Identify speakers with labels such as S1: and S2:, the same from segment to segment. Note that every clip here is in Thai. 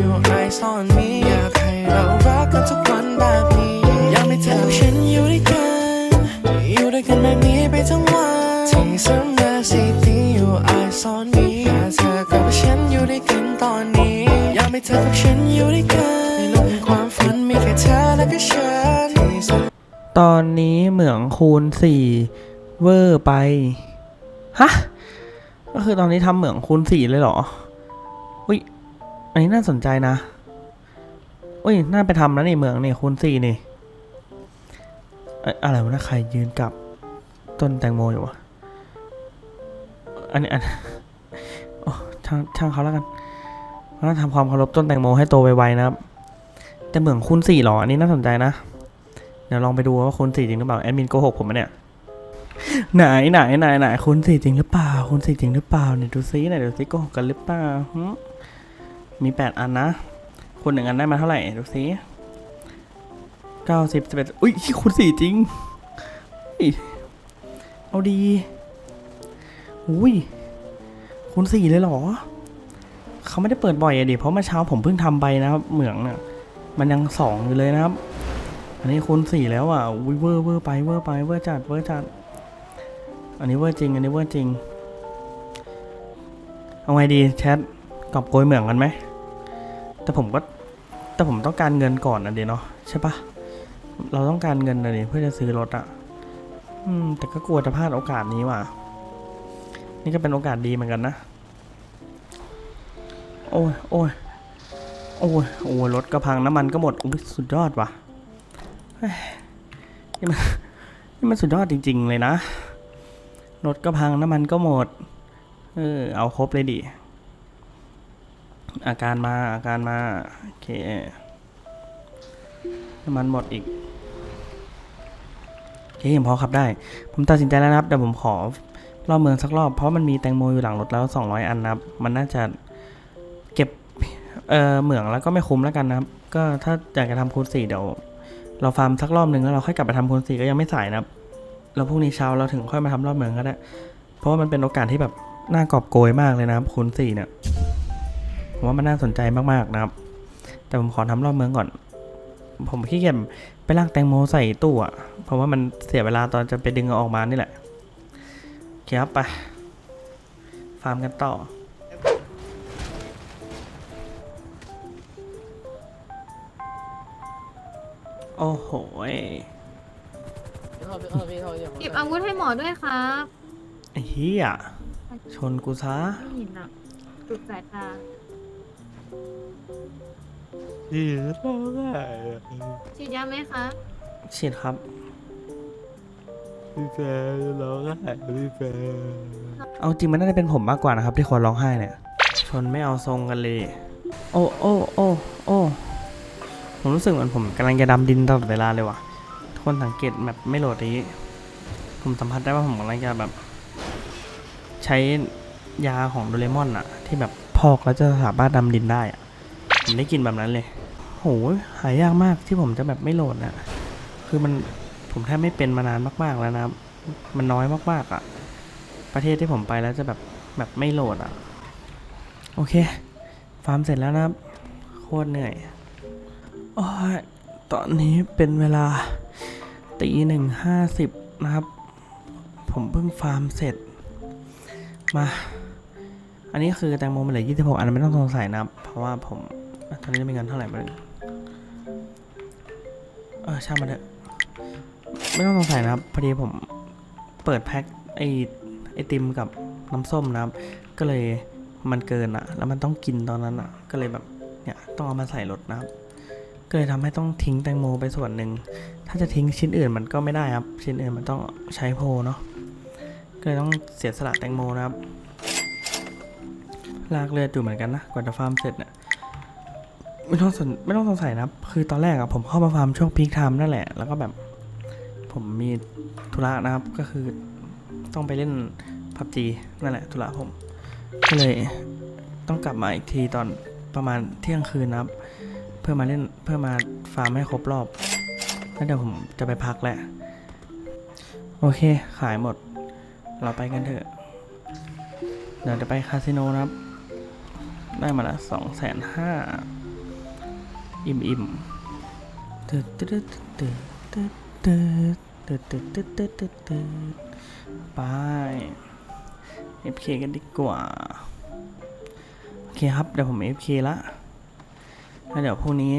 S1: your eyes on me อยากให้เรารักกันทุกวันแบบนี้ อยากให้เธอกับฉันอยู่ด้วยกัน อยู่ด้วยกันแบบนี้ไปทั้งวันที่ Summer City your eyes on me แค่เธอกับฉันอยู่ด้วยกันตอนนี้ อยากให้เธอกับฉันอยู่ด้วยกันในโลกแห่งความฝันมีแค่เธอและก็ฉันที่ Summer
S2: ตอนนี้เหมืองคูณสี่เวอร์ไป ฮะ ก็คือตอนนี้ทำเหมืองคูณสี่เลยเหรอ อุ้ย อันนี้น่าสนใจนะอุ้ย น่าไปทำแล้วนี่เมืองนี่คูณสี่นี่อ้อะไรวะนะใครยืนกับต้นแตงโมอยู่วะ อันนี้อันโอ้ช่างช่างเขาแล้วกันเราทำความเคารพต้นแตงโมให้โตไวๆนะครับ แต่เหมืองคูณสี่หรอ อันนี้น่าสนใจนะ เดี๋ยวลองไปดูว่าคูณสี่จริงหรือเปล่า แอดมินโกหกผมมะเนี่ย ไหนไหนไหนไหนคูณสี่จริงหรือเปล่าคูณสี่จริงหรือเปล่าเนี่ยดูซิไหนดูซิโกหกกันหรือเปล่าหึ มีแปดอันนะคูณหนึ่งอันได้มาเท่าไหร่ ดูซิเก้าสิบสิบเอ็ดอุ้ยคูณสี่จริงอุ้ยเอาดี อุ้ยคูณสี่เลยเหรอ เขาไม่ได้เปิดบ่อยอะดิ เพราะเมื่อเช้าผมเพิ่งทำไปนะครับ เหมืองเนี่ยมันยังสองอยู่เลยนะครับ อันนี้คูณสี่แล้วอะวิเวอร์เวอร์ไปเวอร์ไปเวอร์จัดเวอร์จัด อันนี้เวอร์จริง อันนี้เวอร์จริง เอาไงดีแชทกอบโกยเหมืองกันไหม แต่ผมก็แต่ผมต้องการเงินก่อนนะเดี๋ยวเนาะใช่ปะเราต้องการเงินนะเดี๋ยวเพื่อจะซื้อรถอะอืม แต่ก็กลัวจะพลาดโอกาสนี้ว่ะ นี่ก็เป็นโอกาสดีเหมือนกันนะ โอ้ยโอ้ยโอ้ยโอ้ยรถก็พังน้ำมันก็หมดอุ้ยสุดยอดว่ะนี่มันนี่มันสุดยอดจริง ๆ เลยนะ รถก็พังน้ำมันก็หมด เออ เอาครบเลยดิ อาการมาอาการมา โอเคน้ำมันหมดอีกโอเคผมพอขับได้ ผมตัดสินใจแล้วนะครับเดี๋ยวผมขอรอบเมืองสักรอบเพราะมันมีแตงโมอยู่หลังรถแล้ว 200 อันนะครับ มันน่าจะเก็บเอ่อเหมืองแล้วก็ไม่คุ้มแล้วกันนะครับ ก็ถ้าอยากจะทำคูณสี่เดี๋ยวเราฟาร์มสักรอบหนึ่งแล้วเราค่อยกลับไปทำคูณสี่ก็ยังไม่สายนะครับแล้วพรุ่งนี้เช้าเราถึงค่อยมาทำรอบเมืองก็ได้ เพราะว่ามันเป็นโอกาสที่แบบน่ากอบโกยมากเลยนะครับคูณสี่เนี่ย ผมว่ามันน่าสนใจมากๆนะครับ แต่ผมขอทำรอบเมืองก่อน ผมขี้เกียจไปลากแตงโมใส่ตู้อะเพราะว่ามันเสียเวลาตอนจะไปดึงเอาออกมานี่แหละโอเคครับไป ฟาร์มกันต่อโอ้โหย
S3: หยิบอาวุธให้หมอด้วยครับ
S2: ไอ้เฮียชนกูซะ
S3: ไม่เห็นอะจุดสายตา
S2: ดีร้องไห้
S3: ฉีดยาไหมคะ
S2: ฉีดครับ
S4: พี่แฟนร้องไห้พี่แฟน
S2: เอาจริงมันน่าจะเป็นผมมากกว่านะครับ ที่ควรร้องไห้เนี่ยชนไม่เอาทรงกันเลย โอ้โอ้โอ้โอ้ผมรู้สึกเหมือนผมกำลังจะดำดินตลอดเวลาเลยว่ะทุกคนสังเกตแบบไม่โหลดนี้ ผมสัมผัสได้ว่าผมกำลังจะแบบ ใช้ยาของโดเรมอนอะที่แบบพอกแล้วจะสามารถดำดินได้อะผมได้กลินแบบนั้นเลย โหหายากมากที่ผมจะแบบไม่โหลดนะคือมันผมแทบไม่เป็นมานานมาก ๆแล้วนะ มันน้อยมากๆอะประเทศที่ผมไปแล้วจะแบบแบบไม่โหลดอะ โอเค ฟาร์มเสร็จแล้วนะครับ โคตรเหนื่อยโอ้ยตอนนี้เป็นเวลาตีหนึ่งห้าสิบนะครับ ผมเพิ่งฟาร์มเสร็จ มา อันนี้คือแตงโมมันเหลือยี่สิบหกอันไม่ต้องสงสัยนะครับ เพราะว่าผมตอนนี้มีเงินเท่าไหร่มาเลย ออช่างมันเถอะไม่ต้องสงสัยนะครับ พอดีผมเปิดแพ็คไอไอติมกับน้ำส้มนะครับ ก็เลยมันเกินอะแล้วมันต้องกินตอนนั้นอะก็เลยแบบเนี่ยต้องเอามาใส่รถนะครับ ก็เลยทำให้ต้องทิ้งแตงโมไปส่วนหนึ่ง ถ้าจะทิ้งชิ้นอื่นมันก็ไม่ได้ครับ ชิ้นอื่นมันต้องใช้โพลเนาะ ก็เลยต้องเสียสละแตงโมนะครับ ลากเลือดอยู่เหมือนกันนะ กว่าจะฟาร์มเสร็จเนี่ย ไม่ต้องสนไม่ต้องสงสัยนะครับคือตอนแรกอะผมเข้ามาฟาร์มช่วงพีคไทม์นั่นแหละ แล้วก็แบบ ผมมีธุระนะครับ ก็คือต้องไปเล่นพับจีนั่นแหละธุระผม ก็เลยต้องกลับมาอีกทีตอนประมาณเที่ยงคืนนะครับ เพื่อมาเล่นเพื่อมาฟาร์มให้ครบรอบ แล้วเดี๋ยวผมจะไปพักแหละ โอเคขายหมด เราไปกันเถอะ เดี๋ยวจะไปคาสิโนนะครับ ได้มาละสองแสนห้า อิ่มอิ่มตึ๊ดตึ๊ดตึ๊ดตึ๊ดตึ๊ดตึ๊ดตึ๊ดตึ๊ดตึ๊ดตึ๊ดตึ๊ดไป FK กันดีกว่า โอเคครับ เดี๋ยวผม FK ละแล้วเดี๋ยวพรุ่งนี้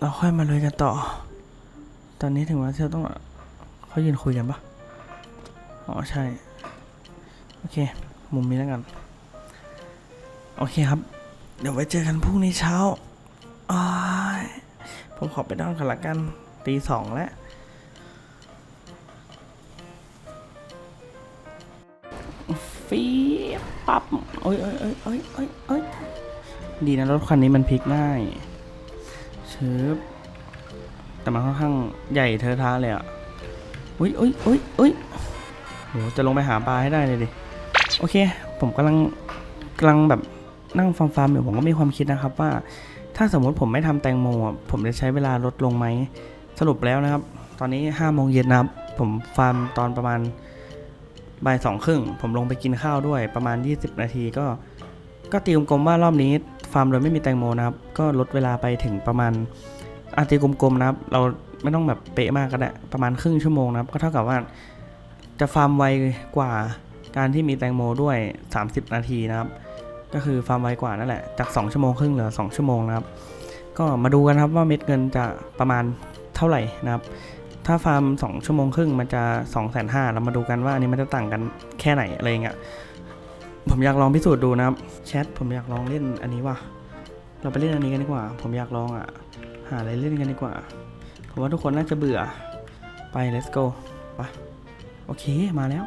S2: เราค่อยมาเลยกันต่อ ตอนนี้ถึงว่าเราต้องเขายืนคุยกันปะอ๋อใช่ โอเค มุมนี้แล้วกัน โอเคครับ เดี๋ยวไว้เจอกันพรุ่งนี้เช้า อ้ายผมขอไปนอนกันละกัน ตีสองแล้ว ฟีบปั๊บโอ้ยโอ้ยโอ้ยโอ้ยโอ้ยโอ้ยดีนะรถคันนี้มันพลิกง่ายเชิบแต่มันค่อนข้างใหญ่เทอะท้าเลยอะอุ้ยอุ้ยอุ้ยอุ้ยโหจะลงไปหาปลาให้ได้เลยดิ โอเค ผมกำลังกำลังแบบนั่งฟาร์มๆอยู่ผมก็มีความคิดนะครับว่า ถ้าสมมติผมไม่ทำแตงโมอะผมจะใช้เวลาลดลงไหม สรุปแล้วนะครับ ตอนนี้ห้าโมงเย็นนะครับ ผมฟาร์มตอนประมาณบ่ายสองครึ่ง ผมลงไปกินข้าวด้วยประมาณ 20 นาทีก็ ก็ตีกลมๆว่ารอบนี้ ฟาร์มโดยไม่มีแตงโมนะครับ ก็ลดเวลาไปถึงประมาณอาตีกลมๆนะครับ เราไม่ต้องแบบเป๊ะมากก็ได้ประมาณครึ่งชั่วโมงนะครับ ก็เท่ากับว่าจะฟาร์มไวกว่าการที่มีแตงโมด้วย 30 นาทีนะครับ ก็คือฟาร์มไวกว่านั่นแหละ จาก 2 ชั่วโมงครึ่งเหลือ 2 ชั่วโมงนะครับ ก็มาดูกันครับว่าเม็ดเงินจะประมาณเท่าไหร่นะครับ ถ้าฟาร์ม 2 ชั่วโมงครึ่งมันจะ 2 5 0 0 0เรามาดูกันว่าอันนี้มันจะต่างกันแค่ไหนอะไรเงี้ย ผมอยากลองพิสูจน์ดูนะครับ แชทผมอยากลองเล่นอันนี้ว่ะ เราไปเล่นอันนี้กันดีกว่า ผมอยากลองอะ หาอะไรเล่นกันดีกว่า ผมว่าทุกคนน่าจะเบื่อ ไป let's go ไปโอเค มาแล้ว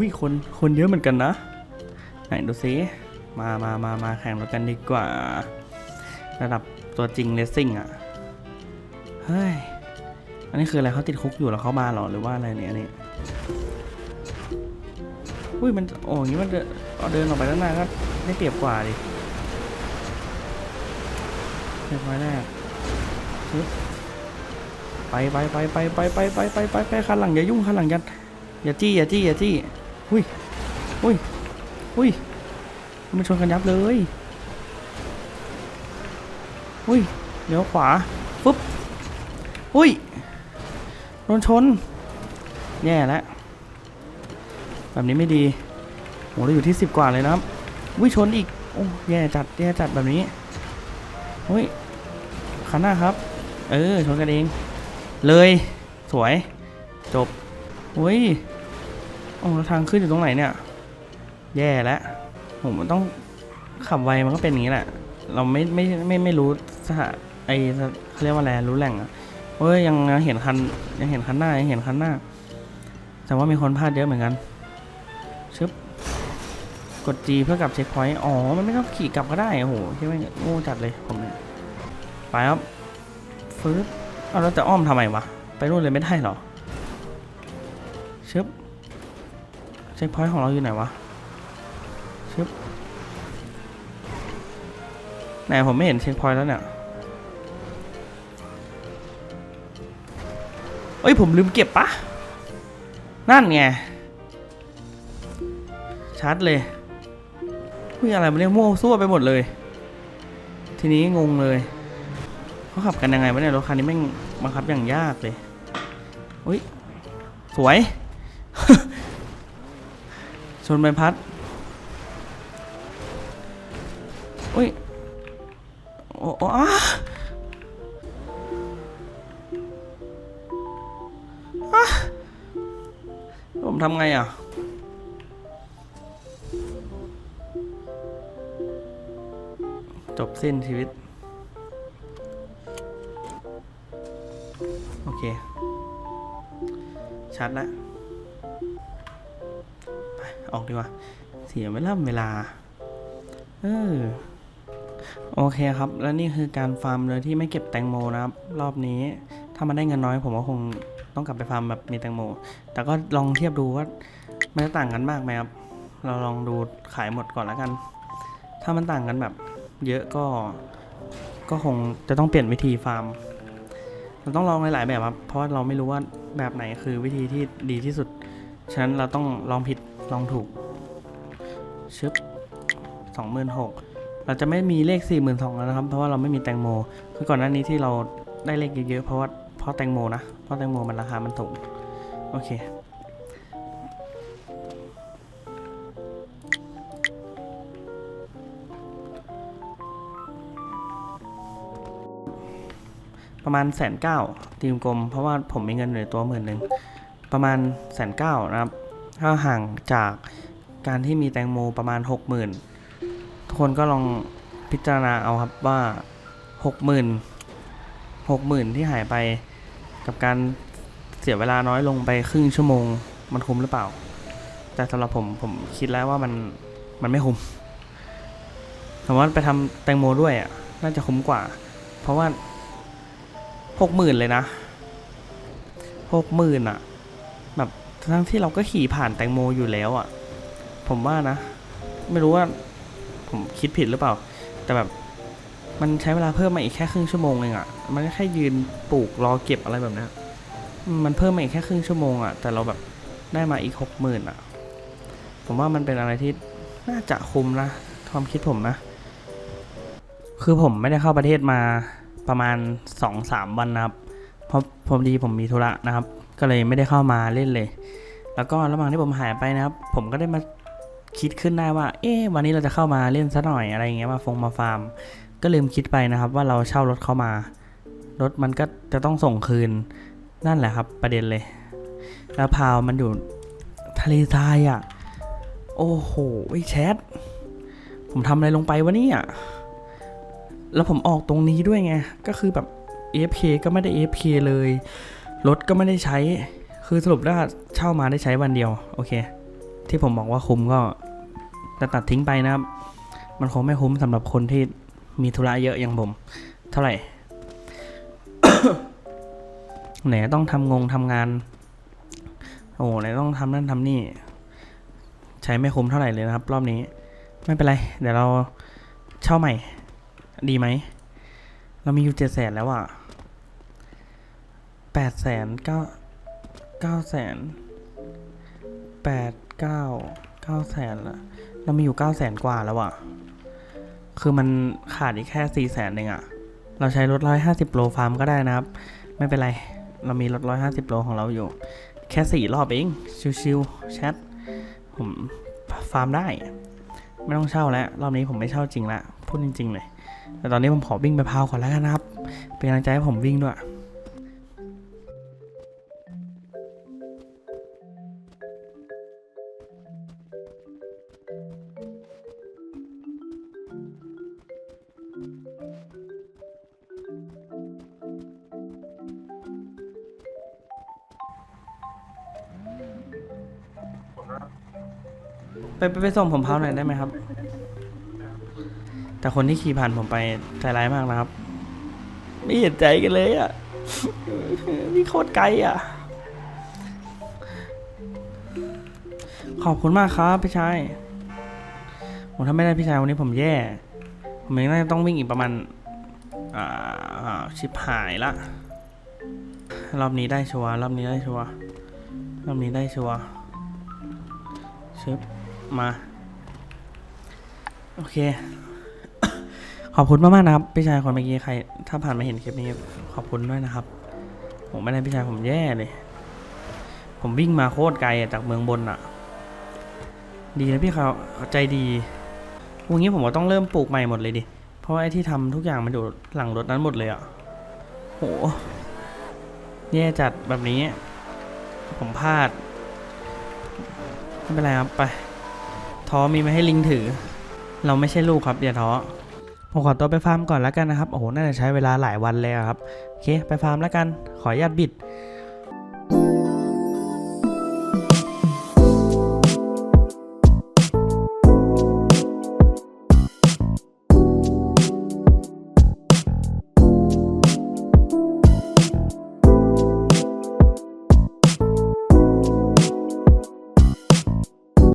S2: วิคน คนเยอะเหมือนกันนะ ไหนดูซิมามามามาแข่งรถกันดีกว่า ระดับตัวจริงเลสซิ่งอะ เฮ้ย อันนี้คืออะไรเขาติดคุกอยู่แล้วเขามาหรอหรือว่าอะไรเนี่ยอันนี่อุ้ยมันโอ้ยงนี้มันเดินเอาเดินออกไปด้านหน้าก็ได้เปรียบกว่าดิเรียบร้อยแรกไปไปไปไปไปไปไปไปไปไปคันหลังอย่ายุ่งคันหลังย่าอย่าจี้อย่าจี้อย่าจี้ อุ้ย อุ้ย อุ้ยมันชนกันยับเลย อุ้ยเดี๋ยวขวาปุ๊บ อุ้ยโดนชน แย่แล้ว แบบนี้ไม่ดีโหเราอยู่ที่สิบกว่าเลยนะครับอุ้ยชนอีก โอ้แย่จัด แย่จัดแบบนี้อุ้ยคันหน้าครับ เออ ชนกันเอง เลย สวย จบอุ้ย โอ้ทางขึ้นอยู่ตรงไหนเนี่ย แย่แล้วผมมันต้องขับไวมันก็เป็นอย่างนี้แหละ เราไม่ไม่ไม่ไม่รู้สถาไอเขาเรียกว่าอะไรรู้แหล่งอะเฮ้ยยังยังเห็นคันยังเห็นคันหน้ายังเห็นคันหน้า แต่ว่ามีคนพลาดเยอะเหมือนกันชึบกด G เพื่อกลับเช็คพอยต์อ๋อ มันไม่ต้องขี่กลับก็ได้โอ้โหที่ไม่งโง่จัดเลยผมเนี่ยไปครับฟื้นเอาแล้วจะอ้อมทำไมวะ ไปนู่นเลยไม่ได้เหรอชึบเช็คพอยต์ของเราอยู่ไหนวะ ไหนผมไม่เห็นเช็คพอยต์แล้วเนี่ยเอ้ยผมลืมเก็บปะนั่นไง ชัดเลยคุยอะไรมาเนี่ยโม่วซั่วไปหมดเลย ทีนี้งงเลยเขาขับกันยังไงวะเนี่ยรถคันนี้แม่งบังคับอย่างยากเลยอุ้ยสวย ชนใบพัด จบสิ้นชีวิต โอเค ชัดแล้วไปออกดีกว่า เสียเวลาเวลา เออโอเคครับ แล้วนี่คือการฟาร์มเลยที่ไม่เก็บแตงโมนะครับ รอบนี้ถ้ามันได้เงินน้อย ผมก็คงต้องกลับไปฟาร์มแบบมีแตงโม แต่ก็ลองเทียบดูว่ามันจะต่างกันมากไหมครับ เราลองดูขายหมดก่อนแล้วกัน ถ้ามันต่างกันแบบ เยอะก็ ก็คงจะต้องเปลี่ยนวิธีฟาร์มเราต้องลองหลายๆแบบครับ เพราะว่าเราไม่รู้ว่าแบบไหนคือวิธีที่ดีที่สุด ฉะนั้นเราต้องลองผิดลองถูกชึบสองหมื่นหกเราจะไม่มีเลข 4 2 0 0 0แล้วนะครับ เพราะว่าเราไม่มีแตงโม คือก่อนหน้านี้ที่เราได้เลขเยอะๆเพราะว่าเพราะแตงโมนะ เพราะแตงโมมันราคามันถูก โอเค ประมาณแสนเก้าตีมกลม เพราะว่าผมมีเงินอยู่ในตัวหมื่นหนึ่งประมาณแสนเก้านะครับถ้าห่างจากการที่มีแตงโมประมาณหกหมื่นทุกคนก็ลองพิจารณาเอาครับว่าหกหมื่นหกหมื่นที่หายไปกับการเสียเวลาน้อยลงไปครึ่งชั่วโมง มันคุ้มหรือเปล่า แต่สำหรับผมผมคิดแล้วว่ามันมันไม่คุ้มผมว่าไปทำแตงโมด้วยอะน่าจะคุ้มกว่า เพราะว่า หกหมื่นเลยนะหกหมื่นอะแบบทั้งที่เราก็ขี่ผ่านแตงโมอยู่แล้วอะผมว่านะ ไม่รู้ว่า ผมคิดผิดหรือเปล่า แต่แบบมันใช้เวลาเพิ่มมาอีกแค่ครึ่งชั่วโมงเองอะมันก็แค่ยืนปลูกรอเก็บอะไรแบบนี้มันเพิ่มมาอีกแค่ครึ่งชั่วโมงอะแต่เราแบบได้มาอีกหกหมื่นอะผมว่ามันเป็นอะไรที่น่าจะคุ้มนะความคิดผมนะ คือผมไม่ได้เข้าประเทศมา ประมาณสองสามวันนะครับเพราะพอดีผมมีธุระนะครับ ก็เลยไม่ได้เข้ามาเล่นเลย แล้วก็ระหว่างที่ผมหายไปนะครับ ผมก็ได้มาคิดขึ้นได้ว่า เอ๊ะวันนี้เราจะเข้ามาเล่นซะหน่อยอะไรอย่างเงี้ยมาฟงมาฟาร์ม ก็ลืมคิดไปนะครับ ว่าเราเช่ารถเข้ามารถมันก็จะต้องส่งคืนนั่นแหละครับประเด็นเลย แล้วพาวมันอยู่ทะเลทรายอะ โอ้โหไอ้แชท ผมทำอะไรลงไปวะเนี่ย แล้วผมออกตรงนี้ด้วยไง ก็คือแบบ AFK ก็ไม่ได้ AFK เลย รถก็ไม่ได้ใช้ คือสรุปว่าเช่ามาได้ใช้วันเดียว โอเค ที่ผมบอกว่าคุ้มก็จะตัดทิ้งไปนะครับ มันคงไม่คุ้มสำหรับคนที่มีธุระเยอะอย่างผม เท่าไหร่ ไหนต้องทำงงทำงาน โอ้ไหนต้องทำนั่นทำนี่ ใช้ไม่คุ้มเท่าไหร่เลยนะครับ รอบนี้ ไม่เป็นไร เดี๋ยวเราเช่าใหม่ ดีไหม เรามีอยู่เจ็ดแสนแล้วอะแปดแสนเก้าเก้าแสนแปดเก้าเก้าแสนละเรามีอยู่เก้าแสนกว่าแล้วอะคือมันขาดอีกแค่สี่แสนเองอะเราใช้รถร้อยห้าสิบโลฟาร์มก็ได้นะครับ ไม่เป็นไร เรามีรถร้อยห้าสิบโลของเราอยู่ แค่สี่รอบเอง ชิวๆแชท ผมฟาร์มได้ ไม่ต้องเช่าแล้ว รอบนี้ผมไม่เช่าจริงละ พูดจริง ๆ เลย แต่ตอนนี้ผมขอวิ่งไปพาวก่อนแล้วกันนะครับ เป็นกำลังใจให้ผมวิ่งด้วยไปไปไปส่งผมพาวหน่อยได้ไหมครับ แต่คนที่ขี่ผ่านผมไปใจร้ายมากนะครับ ไม่เห็นใจกันเลยอะนี่โคตรไกลอะ ขอบคุณมากครับพี่ชายผมถ้าไม่ได้พี่ชายวันนี้ผมแย่ ผมยังน่าจะต้องวิ่งอีกประมาณอ่าชิบหายละ รอบนี้ได้ชัวร์รอบนี้ได้ชัวร์รอบนี้ได้ชัวร์ชึบมา โอเค ขอบคุณมากๆนะครับพี่ชายคนเมื่อกี้ใคร ถ้าผ่านมาเห็นคลิปนี้ขอบคุณด้วยนะครับ ผมไม่ได้พี่ชายผมแย่เลยผมวิ่งมาโคตรไกลจากเมืองบนอะดีนะพี่เขาใจดีวันนี้ผมว่าต้องเริ่มปลูกใหม่หมดเลยดิ เพราะไอ้ที่ทำทุกอย่างมันอยู่หลังรถนั้นหมดเลยอะโหแย่จัดแบบนี้ ผมพลาดไม่เป็นไรครับไปท้อมีมาให้ลิงถือ เราไม่ใช่ลูกครับอย่าท้อ ผมขอตัวไปฟาร์มก่อนแล้วกันนะครับ โอ้โห น่าจะใช้เวลาหลายวันแล้วครับ โอเค ไปฟาร์มแล้วกัน ขออนุญาตบิด